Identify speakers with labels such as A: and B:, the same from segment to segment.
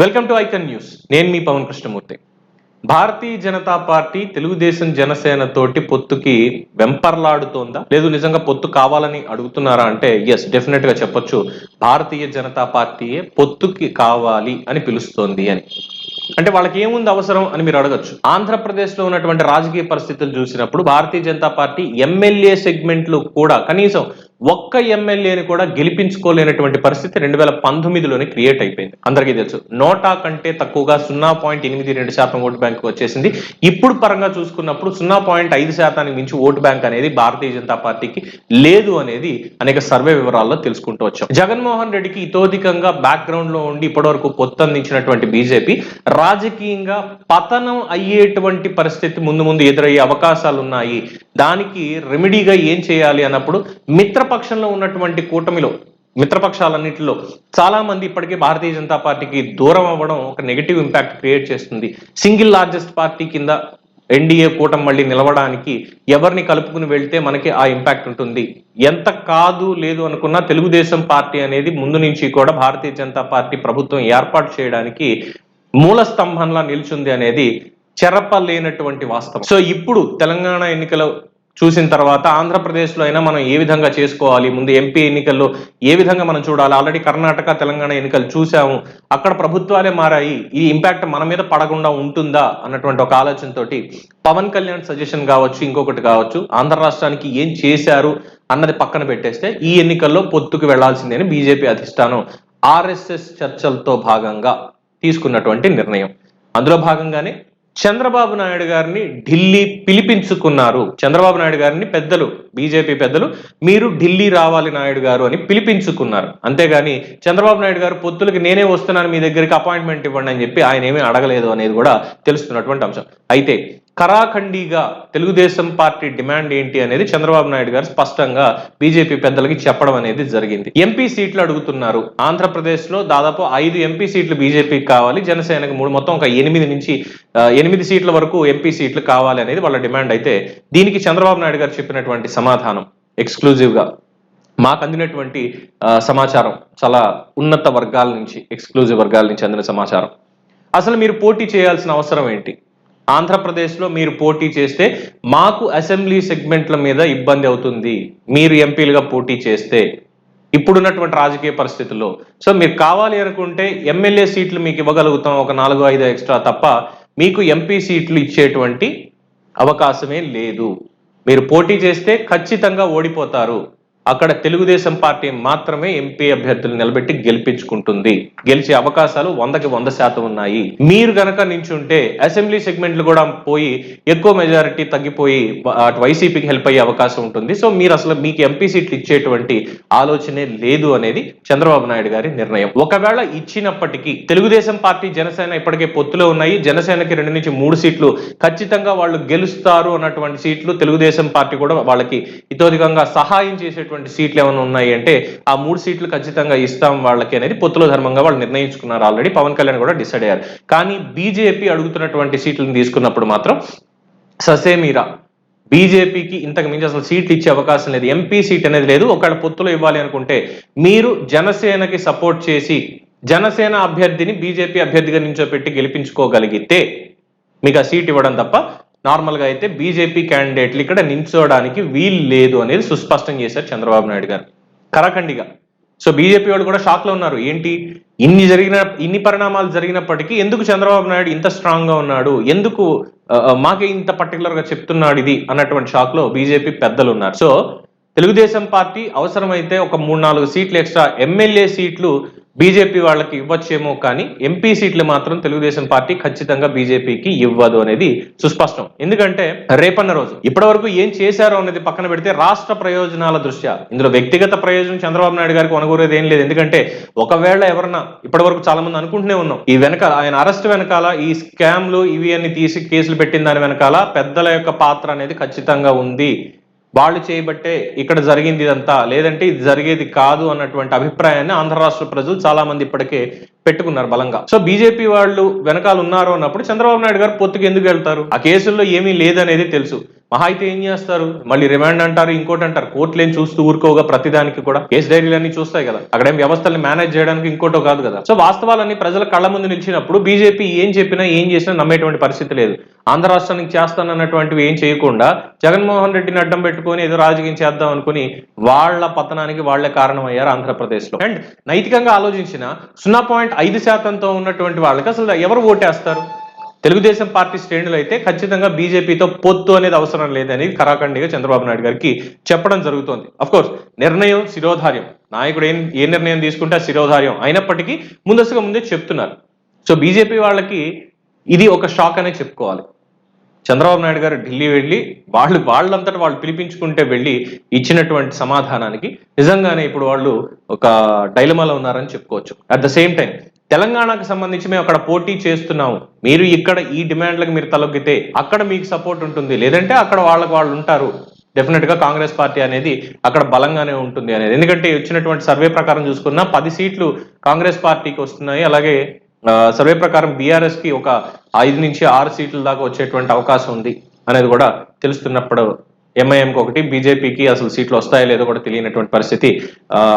A: Welcome to icon news నేను మీ Pawan Krishnamurthy. Bharatiya Janata party Telugu Desam Janasena తోటి పొత్తుకి వెంపర్లాడుతోందా? లేదు నిజంగా పొత్తు కావాలని అడుగుతున్నారా అంటే ఎస్ డెఫినెట్గా చెప్పొచ్చు. భారతీయ జనతా పార్టీయే పొత్తుకి కావాలి అని పిలుస్తోంది అని. అంటే వాళ్ళకి ఏముంది అవసరం అని మీరు అడగచ్చు. ఆంధ్రప్రదేశ్లో ఉన్నటువంటి రాజకీయ పరిస్థితులు చూసినప్పుడు భారతీయ జనతా పార్టీ ఎమ్మెల్యే సెగ్మెంట్లు కూడా కనీసం ఒక్క ఎమ్మెల్యేని కూడా గెలిపించుకోలేనటువంటి పరిస్థితి రెండు వేల పంతొమ్మిదిలోనే క్రియేట్ అయిపోయింది. అందరికీ తెలుసు నోటా కంటే తక్కువగా సున్నా పాయింట్ ఎనిమిది రెండు శాతం ఓటు బ్యాంక్ వచ్చేసింది. ఇప్పుడు పరంగా చూసుకున్నప్పుడు సున్నా పాయింట్ ఐదు శాతానికి మించి ఓటు బ్యాంక్ అనేది భారతీయ జనతా పార్టీకి లేదు అనేది అనేక సర్వే వివరాల్లో తెలుసుకుంటూ వచ్చాం. జగన్మోహన్ రెడ్డికి ఇతోధికంగా బ్యాక్గ్రౌండ్లో ఉండి ఇప్పటివరకు పొత్తందించినటువంటి బీజేపీ రాజకీయంగా పతనం అయ్యేటువంటి పరిస్థితి ముందు ముందు ఎదురయ్యే అవకాశాలు ఉన్నాయి దానికి రెమెడీగా ఏం చేయాలి అన్నప్పుడు మిత్ర మిత్రపక్షంలో ఉన్నటువంటి కూటమిలో మిత్రపక్షాలన్నింటిలో చాలా మంది ఇప్పటికే భారతీయ జనతా పార్టీకి దూరం అవ్వడం ఒక నెగిటివ్ ఇంపాక్ట్ క్రియేట్ చేస్తుంది. సింగిల్ లార్జెస్ట్ పార్టీ కింద ఎన్డీఏ కూటమి మళ్ళీ నిలవడానికి ఎవరిని కలుపుకుని వెళ్తే మనకి ఆ ఇంపాక్ట్ ఉంటుంది. ఎంత కాదు లేదు అనుకున్నా తెలుగుదేశం పార్టీ అనేది ముందు నుంచి కూడా భారతీయ జనతా పార్టీ ప్రభుత్వం ఏర్పాటు చేయడానికి మూల స్తంభంలా నిల్చుంది అనేది చెరపలేనటువంటి వాస్తవం. సో ఇప్పుడు తెలంగాణ ఎన్నికలు చూసిన తర్వాత ఆంధ్రప్రదేశ్లో అయినా మనం ఏ విధంగా చేసుకోవాలి? ముందు ఎంపీ ఎన్నికల్లో ఏ విధంగా మనం చూడాలి? ఆల్రెడీ కర్ణాటక తెలంగాణ ఎన్నికలు చూసాము అక్కడ ప్రభుత్వాలే మారాయి. ఈ ఇంపాక్ట్ మన మీద పడకుండా ఉంటుందా? అన్నటువంటి ఒక ఆలోచనతోటి పవన్ కళ్యాణ్ సజెషన్ కావచ్చు ఇంకొకటి కావచ్చు ఆంధ్ర రాష్ట్రానికి ఏం చేశారు అన్నది పక్కన పెట్టేస్తే ఈ ఎన్నికల్లో పొత్తుకు వెళ్ళాల్సిందే అని బీజేపీ అధిష్టానం ఆర్ఎస్ఎస్ చర్చలతో భాగంగా తీసుకున్నటువంటి నిర్ణయం. అందులో భాగంగానే చంద్రబాబు నాయుడు గారిని ఢిల్లీ పిలిపించుకున్నారు. చంద్రబాబు నాయుడు గారిని పెద్దలు బీజేపీ పెద్దలు మీరు ఢిల్లీ రావాలి నాయుడు గారు అని పిలిపించుకున్నారు. అంతేగాని చంద్రబాబు నాయుడు గారు పొత్తులకి నేనే వస్తున్నాను మీ దగ్గరికి అపాయింట్మెంట్ ఇవ్వండి అని చెప్పి ఆయన ఏమీ అడగలేదు అనేది కూడా తెలుస్తున్నటువంటి అంశం. అయితే కరాఖండిగా తెలుగుదేశం పార్టీ డిమాండ్ ఏంటి అనేది చంద్రబాబు నాయుడు గారు స్పష్టంగా బీజేపీ పెద్దలకి చెప్పడం అనేది జరిగింది. ఎంపీ సీట్లు అడుగుతున్నారు. ఆంధ్రప్రదేశ్లో దాదాపు ఐదు ఎంపీ సీట్లు బీజేపీకి కావాలి. జనసేనకు మూడు మొత్తం ఒక ఎనిమిది నుంచి ఎనిమిది సీట్ల వరకు ఎంపీ సీట్లు కావాలి అనేది వాళ్ళ డిమాండ్ అయితే దీనికి చంద్రబాబు నాయుడు గారు చెప్పినటువంటి సమాధానం ఎక్స్క్లూజివ్గా మాకు అందినటువంటి సమాచారం చాలా ఉన్నత వర్గాల నుంచి ఎక్స్క్లూజివ్ వర్గాల నుంచి అందిన సమాచారం. అసలు మీరు పోటీ చేయాల్సిన అవసరం ఏంటి? ఆంధ్రప్రదేశ్లో మీరు పోటీ చేస్తే మాకు అసెంబ్లీ సెగ్మెంట్ల మీద ఇబ్బంది అవుతుంది. మీరు ఎంపీలుగా పోటీ చేస్తే ఇప్పుడున్నటువంటి రాజకీయ పరిస్థితుల్లో. సో మీరు కావాలి అనుకుంటే ఎమ్మెల్యే సీట్లు మీకు ఇవ్వగలుగుతాం. ఒక నాలుగు ఐదు ఎక్స్ట్రా తప్ప మీకు ఎంపీ సీట్లు ఇచ్చేటువంటి అవకాశమే లేదు. మీరు పోటీ చేస్తే ఖచ్చితంగా ఓడిపోతారు. అక్కడ తెలుగుదేశం పార్టీ మాత్రమే ఎంపీ అభ్యర్థులు నిలబెట్టి గెలిపించుకుంటుంది. గెలిచే అవకాశాలు వందకి వంద శాతం ఉన్నాయి. మీరు గనక నించుంటే అసెంబ్లీ సెగ్మెంట్లు కూడా పోయి ఎక్కువ మెజారిటీ తగ్గిపోయి అటు వైసీపీకి హెల్ప్ అయ్యే అవకాశం ఉంటుంది. సో మీరు అసలు మీకు ఎంపీ సీట్లు ఇచ్చేటువంటి ఆలోచనే లేదు అనేది చంద్రబాబు నాయుడు గారి నిర్ణయం. ఒకవేళ ఇచ్చినప్పటికీ తెలుగుదేశం పార్టీ జనసేన ఇప్పటికే పొత్తులో ఉన్నాయి. జనసేనకి రెండు నుంచి మూడు సీట్లు ఖచ్చితంగా వాళ్ళు గెలుస్తారు అన్నటువంటి సీట్లు తెలుగుదేశం పార్టీ కూడా వాళ్ళకి ఇతోధికంగా సహాయం చేసేటువంటి సీట్లు ఏమైనా ఉన్నాయి అంటే ఆ మూడు సీట్లు ఖచ్చితంగా ఇస్తాం వాళ్ళకి అనేది పొత్తులో ధర్మంగా వాళ్ళు నిర్ణయించుకున్నారు ఆల్రెడీ. పవన్ కళ్యాణ్ కూడా డిసైడ్ అయ్యారు. కానీ బీజేపీ అడుగుతున్నటువంటి సీట్లను తీసుకున్నప్పుడు మాత్రం ససేమీరా. బీజేపీకి ఇంతకు మించి అసలు సీట్లు ఇచ్చే అవకాశం లేదు. ఎంపీ సీట్ అనేది లేదు. ఒకవేళ పొత్తులు ఇవ్వాలి అనుకుంటే మీరు జనసేనకి సపోర్ట్ చేసి జనసేన అభ్యర్థిని బీజేపీ అభ్యర్థిగా నించోపెట్టి గెలిపించుకోగలిగితే మీకు ఆ సీట్ ఇవ్వడం తప్ప నార్మల్గా అయితే బీజేపీ క్యాండిడేట్లు ఇక్కడ నిల్చోవడానికి వీలు లేదు అనేది సుస్పష్టం చేశారు చంద్రబాబు నాయుడు గారు. కరాఖండిగా. సో బీజేపీ వాళ్ళు కూడా షాక్లో ఉన్నారు. ఏంటి? ఇన్ని జరిగిన ఇన్ని పరిణామాలు జరిగినప్పటికీ ఎందుకు చంద్రబాబు నాయుడు ఇంత స్ట్రాంగ్గా ఉన్నాడు? ఎందుకు మాకే ఇంత పర్టికులర్గా చెప్తున్నాడు ఇది? అన్నటువంటి షాక్లో బీజేపీ పెద్దలు ఉన్నారు. సో తెలుగుదేశం పార్టీ అవసరమైతే ఒక మూడు నాలుగు సీట్లు ఎక్స్ట్రా ఎమ్మెల్యే సీట్లు బీజేపీ వాళ్ళకి ఇవ్వచ్చేమో కానీ ఎంపీ సీట్లు మాత్రం తెలుగుదేశం పార్టీ ఖచ్చితంగా బీజేపీకి ఇవ్వదు అనేది సుస్పష్టం. ఎందుకంటే రేపన్న రోజు ఇప్పటి వరకు ఏం చేశారో అనేది పక్కన పెడితే రాష్ట్ర ప్రయోజనాల దృష్ట్యా ఇందులో వ్యక్తిగత ప్రయోజనం చంద్రబాబు నాయుడు గారికి కొనగూరేది ఏం లేదు. ఎందుకంటే ఒకవేళ ఎవరన్నా ఇప్పటి వరకు చాలా మంది అనుకుంటూనే ఉన్నాం. ఈ వెనకాల ఆయన అరెస్ట్ వెనకాల ఈ స్కామ్లు ఇవి అన్ని తీసి కేసులు పెట్టిన దాని వెనకాల పెద్దల యొక్క పాత్ర అనేది ఖచ్చితంగా ఉంది. వాళ్ళు చేయబట్టే ఇక్కడ జరిగింది ఇదంతా. లేదంటే ఇది జరిగేది కాదు అన్నటువంటి అభిప్రాయాన్ని ఆంధ్ర రాష్ట్ర ప్రజలు చాలా మంది ఇప్పటికే పెట్టుకున్నారు బలంగా. సో బీజేపీ వాళ్ళు వెనకాల ఉన్నారు అన్నప్పుడు చంద్రబాబు నాయుడు గారు పొత్తుకు ఎందుకు వెళ్తారు? ఆ కేసుల్లో ఏమీ లేదనేది తెలుసు. మహా అయితే ఏం చేస్తారు? మళ్ళీ రిమాండ్ అంటారు ఇంకోటి అంటారు. కోర్టులు ఏం చూస్తూ ఊరుకోగా ప్రతిదానికి కూడా. కేసు అన్ని చూస్తాయి కదా. అక్కడ ఏం వ్యవస్థల్ని మేనేజ్ చేయడానికి ఇంకోటో కాదు కదా. సో వాస్తవాలన్నీ ప్రజల కళ్ళ ముందు నిలిచినప్పుడు బీజేపీ ఏం చెప్పినా ఏం చేసినా నమ్మేటువంటి పరిస్థితి లేదు. ఆంధ్ర రాష్ట్రానికి చేస్తానన్నటువంటివి ఏం చేయకుండా జగన్మోహన్ రెడ్డిని అడ్డం పెట్టుకొని ఏదో రాజకీయం చేద్దాం అనుకుని వాళ్ళ పతనానికి వాళ్ళే కారణమయ్యారు ఆంధ్రప్రదేశ్లో అండ్ నైతికంగా ఆలోచించిన సున్నా పాయింట్ ఐదు శాతంతో ఉన్నటువంటి వాళ్ళకి అసలు ఎవరు ఓటేస్తారు? తెలుగుదేశం పార్టీ శ్రేణులు అయితే ఖచ్చితంగా బీజేపీతో పొత్తు అనేది అవసరం లేదని కరాఖండిగా చంద్రబాబు నాయుడు గారికి చెప్పడం జరుగుతోంది. కోర్స్ నిర్ణయం శిరోధార్యం. నాయకుడు ఏం ఏ నిర్ణయం తీసుకుంటే శిరోధార్యం అయినప్పటికీ ముందస్తుగా ముందే చెప్తున్నారు. సో బీజేపీ వాళ్ళకి ఇది ఒక షాక్ అనే చెప్పుకోవాలి. చంద్రబాబు నాయుడు గారు ఢిల్లీ వెళ్ళి వాళ్ళు వాళ్ళంతటా వాళ్ళు పిలిపించుకుంటే వెళ్ళి ఇచ్చినటువంటి సమాధానానికి నిజంగానే ఇప్పుడు వాళ్ళు ఒక డైలమాలో ఉన్నారని చెప్పుకోవచ్చు. అట్ ద సేమ్ టైం తెలంగాణకు సంబంధించి మేము అక్కడ పోటీ చేస్తున్నాము. మీరు ఇక్కడ ఈ డిమాండ్లకు మీరు తలొగ్గితే అక్కడ మీకు సపోర్ట్ ఉంటుంది. లేదంటే అక్కడ వాళ్ళకు వాళ్ళు ఉంటారు. డెఫినెట్గా కాంగ్రెస్ పార్టీ అనేది అక్కడ బలంగానే ఉంటుంది అనేది. ఎందుకంటే వచ్చినటువంటి సర్వే ప్రకారం చూసుకున్నా పది సీట్లు కాంగ్రెస్ పార్టీకి వస్తున్నాయి. అలాగే సర్వే ప్రకారం బీఆర్ఎస్కి ఒక ఐదు నుంచి ఆరు సీట్ల దాకా వచ్చేటువంటి అవకాశం ఉంది అనేది కూడా తెలుస్తున్నప్పుడు ఎంఐఎంకి ఒకటి బీజేపీకి అసలు సీట్లు వస్తాయో లేదో కూడా తెలియనటువంటి పరిస్థితి.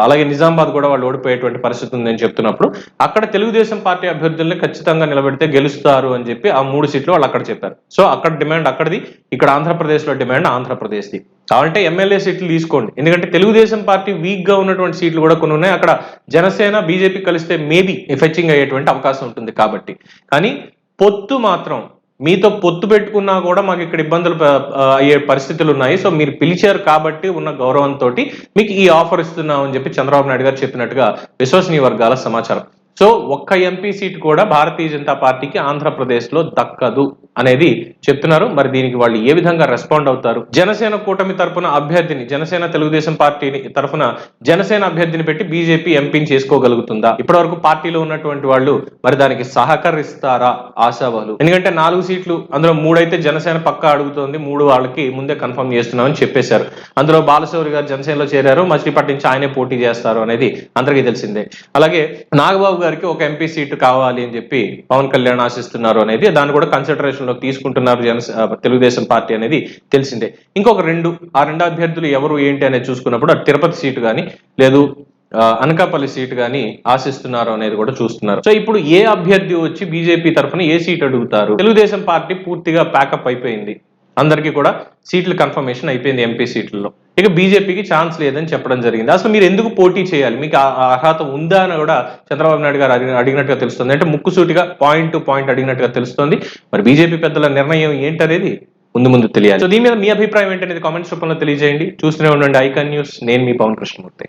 A: అలాగే నిజామాబాద్ కూడా వాళ్ళు ఓడిపోయేటువంటి పరిస్థితి ఉందని చెప్తున్నప్పుడు అక్కడ తెలుగుదేశం పార్టీ అభ్యర్థుల్ని ఖచ్చితంగా నిలబెడితే గెలుస్తారు అని చెప్పి ఆ మూడు సీట్లు వాళ్ళు అక్కడ చెప్పారు. సో అక్కడ డిమాండ్ అక్కడిది ఇక్కడ ఆంధ్రప్రదేశ్లో డిమాండ్ ఆంధ్రప్రదేశ్ది. కావాలంటే ఎమ్మెల్యే సీట్లు తీసుకోండి. ఎందుకంటే తెలుగుదేశం పార్టీ వీక్గా ఉన్నటువంటి సీట్లు కూడా కొన్ని ఉన్నాయి. అక్కడ జనసేన బీజేపీ కలిస్తే మేబీ ఎఫెక్టింగ్ అయ్యేటువంటి అవకాశం ఉంటుంది కాబట్టి. కానీ పొత్తు మాత్రం మీతో పొత్తు పెట్టుకున్నా కూడా మాకు ఇక్కడ ఇబ్బందులు అయ్యే పరిస్థితులు ఉన్నాయి. సో మీరు పిలిచారు కాబట్టి ఉన్న గౌరవంతో మీకు ఈ ఆఫర్ ఇస్తున్నామని చెప్పి చంద్రబాబు నాయుడు గారు చెప్పినట్టుగా విశ్వసనీయ వర్గాల సమాచారం. సో ఒక్క ఎంపీ సీట్ కూడా భారతీయ జనతా పార్టీకి ఆంధ్రప్రదేశ్లో దక్కదు అనేది చెప్తున్నారు. మరి దీనికి వాళ్ళు ఏ విధంగా రెస్పాండ్ అవుతారు? జనసేన కూటమి తరఫున అభ్యర్థిని జనసేన తెలుగుదేశం పార్టీని తరఫున జనసేన అభ్యర్థిని పెట్టి బీజేపీ ఎంపీని చేసుకోగలుగుతుందా? ఇప్పటివరకు పార్టీలో ఉన్నటువంటి వాళ్ళు మరి దానికి సహకరిస్తారా ఆశావాలు? ఎందుకంటే నాలుగు సీట్లు అందులో మూడైతే జనసేన పక్క అడుగుతోంది. మూడు వాళ్ళకి ముందే కన్ఫర్మ్ చేస్తున్నామని చెప్పేశారు. అందులో బాలశౌరి గారు జనసేనలో చేరారు. మచిలీపట్నం నుంచి ఆయనే పోటీ చేస్తారు అనేది అందరికీ తెలిసిందే. అలాగే నాగబాబు గారికి ఒక ఎంపీ సీటు కావాలి అని చెప్పి పవన్ కళ్యాణ్ ఆశిస్తున్నారు అనేది దాన్ని కూడా కన్సిడరేషన్లో తీసుకుంటున్నారు జన తెలుగుదేశం పార్టీ అనేది తెలిసిందే. ఇంకొక రెండు ఆ రెండు అభ్యర్థులు ఎవరు ఏంటి అనేది చూసుకున్నప్పుడు తిరుపతి సీటు కానీ లేదు అనకాపల్లి సీటు కానీ ఆశిస్తున్నారు అనేది కూడా చూస్తున్నారు. సో ఇప్పుడు ఏ అభ్యర్థి వచ్చి బీజేపీ తరఫున ఏ సీట్ అడుగుతారు? తెలుగుదేశం పార్టీ పూర్తిగా ప్యాకప్ అయిపోయింది. అందరికీ కూడా సీట్లు కన్ఫర్మేషన్ అయిపోయింది ఎంపీ సీట్లలో. ఇక బీజేపీకి ఛాన్స్ లేదని చెప్పడం జరిగింది. అసలు మీరు ఎందుకు పోటీ చేయాలి? మీకు ఆ అర్హత ఉందా అని కూడా చంద్రబాబు నాయుడు గారు అడిగినట్టుగా తెలుస్తుంది. అంటే ముక్కుసూటిగా పాయింట్ టు పాయింట్ అడిగినట్టుగా తెలుస్తుంది. మరి బీజేపీ పెద్దల నిర్ణయం ఏంటనేది ముందు ముందు తెలియాలి. సో దీని మీద మీ అభిప్రాయం ఏంటనేది కామెంట్స్ రూపంలో తెలియజేయండి. చూస్తూనే ఉండండి ఐకాన్ న్యూస్. నేను మీ పవన్ కృష్ణమూర్తి.